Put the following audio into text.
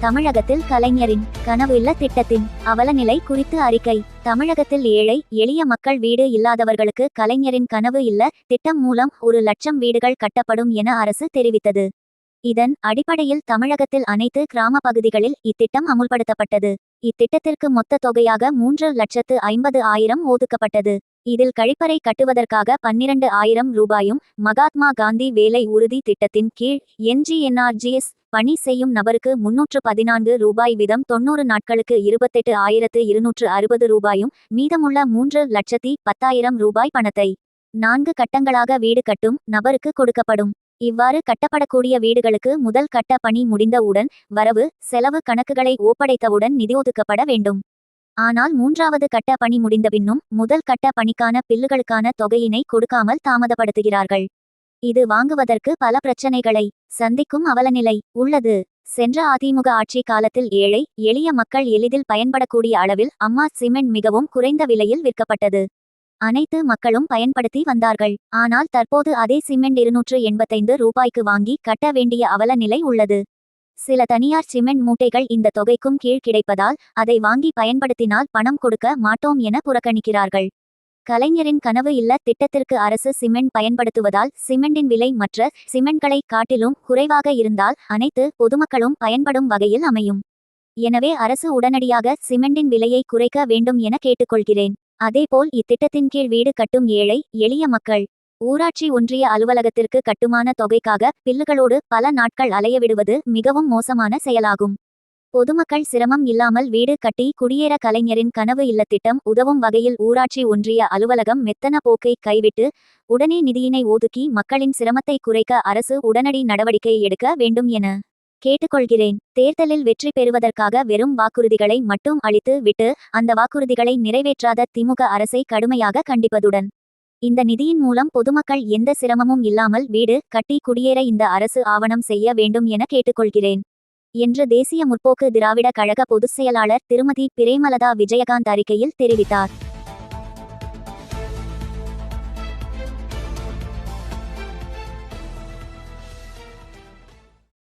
தமிழகத்தில் கலைஞரின் கனவு இல்ல திட்டத்தின் அவலநிலை குறித்து அறிக்கை. தமிழகத்தில் ஏழை எளிய மக்கள் வீடு இல்லாதவர்களுக்கு கலைஞரின் கனவு இல்ல திட்டம் மூலம் ஒரு லட்சம் வீடுகள் கட்டப்படும் என அரசு தெரிவித்தது. இதன் அடிப்படையில் தமிழகத்தில் அனைத்து கிராம பகுதிகளில் இத்திட்டம் அமுல்படுத்தப்பட்டது. இத்திட்டத்திற்கு மொத்த தொகையாக மூன்று லட்சத்து ஐம்பது ஆயிரம் ஒதுக்கப்பட்டது. இதில் கழிப்பறை கட்டுவதற்காக பன்னிரண்டு ஆயிரம் ரூபாயும் மகாத்மா காந்தி வேலை உறுதி திட்டத்தின் கீழ் என்ஜிஎன்ஆர்ஜிஎஸ் பணி செய்யும் நபருக்கு முன்னூற்று பதினான்கு ரூபாய் வீதம் தொன்னூறு நாட்களுக்கு இருபத்தெட்டு ஆயிரத்து இருநூற்று அறுபது ரூபாயும் மீதமுள்ள மூன்று லட்சத்தி பத்தாயிரம் ரூபாய் பணத்தை நான்கு கட்டங்களாக வீடு கட்டும் நபருக்கு கொடுக்கப்படும். இவ்வாறு கட்டப்படக்கூடிய வீடுகளுக்கு முதல் கட்ட பணி முடிந்தவுடன் வரவு செலவு கணக்குகளை ஒப்படைத்தவுடன் நிதி ஒதுக்கப்பட வேண்டும். ஆனால் மூன்றாவது கட்ட பணி முடிந்த பின்னும் முதல் கட்ட பணிக்கான பில்லுகளுக்கான தொகையினை கொடுக்காமல் தாமதப்படுத்துகிறார்கள். இது வாங்குவதற்கு பல பிரச்சனைகளை சந்திக்கும் அவலநிலை உள்ளது. சென்ற அதிமுக ஆட்சி காலத்தில் ஏழை எளிய மக்கள் எளிதில் பயன்படக்கூடிய அளவில் அம்மா சிமெண்ட் மிகவும் குறைந்த விலையில் விற்கப்பட்டது. அனைத்து மக்களும் பயன்படுத்தி வந்தார்கள். ஆனால் தற்போது அதே சிமெண்ட் இருநூற்று எண்பத்தைந்து ரூபாய்க்கு வாங்கி கட்ட வேண்டிய அவல நிலை உள்ளது. சில தனியார் சிமெண்ட் மூட்டைகள் இந்த தொகைக்கும் கீழ் கிடைப்பதால் அதை வாங்கி பயன்படுத்தினால் பணம் கொடுக்க மாட்டோம் என புறக்கணிக்கிறார்கள். கலைஞரின் கனவு இல்ல திட்டத்திற்கு அரசு சிமெண்ட் பயன்படுத்துவதால் சிமெண்டின் விலை மற்ற சிமெண்ட்களை காட்டிலும் குறைவாக இருந்தால் அனைத்து பொதுமக்களும் பயன்படும் வகையில் அமையும். எனவே அரசு உடனடியாக சிமெண்டின் விலையை குறைக்க வேண்டும் என கேட்டுக்கொள்கிறேன். அதேபோல் இத்திட்டத்தின் கீழ் வீடு கட்டும் ஏழை எளிய மக்கள். ஊராட்சி ஒன்றிய அலுவலகத்திற்கு கட்டுமான தொகைக்காக பில்லுகளோடு பல நாட்கள் அலைய விடுவது மிகவும் மோசமான செயலாகும். பொதுமக்கள் சிரமம் இல்லாமல் வீடு கட்டி குடியேற கலைஞரின் கனவு இல்லத்திட்டம் உதவும் வகையில் ஊராட்சி ஒன்றிய அலுவலகம் மெத்தன போக்கை கைவிட்டு உடனே நிதியினை ஒதுக்கி மக்களின் சிரமத்தை குறைக்க அரசு உடனடி நடவடிக்கை எடுக்க வேண்டும் என கேட்டுக்கொள்கிறேன். தேர்தலில் வெற்றி பெறுவதற்காக வெறும் வாக்குறுதிகளை மட்டும் அளித்து விட்டு அந்த வாக்குறுதிகளை நிறைவேற்றாத திமுக அரசை கடுமையாக கண்டிப்பதுடன் இந்த நிதியின் மூலம் பொதுமக்கள் எந்த சிரமமும் இல்லாமல் வீடு கட்டி குடியேற இந்த அரசு ஆவணம் செய்ய வேண்டும் என கேட்டுக்கொள்கிறேன். என்று தேசிய முற்போக்கு திராவிட கழக பொதுச் செயலாளர் திருமதி பிரேமலதா விஜயகாந்த் அறிக்கையில் தெரிவித்தார்.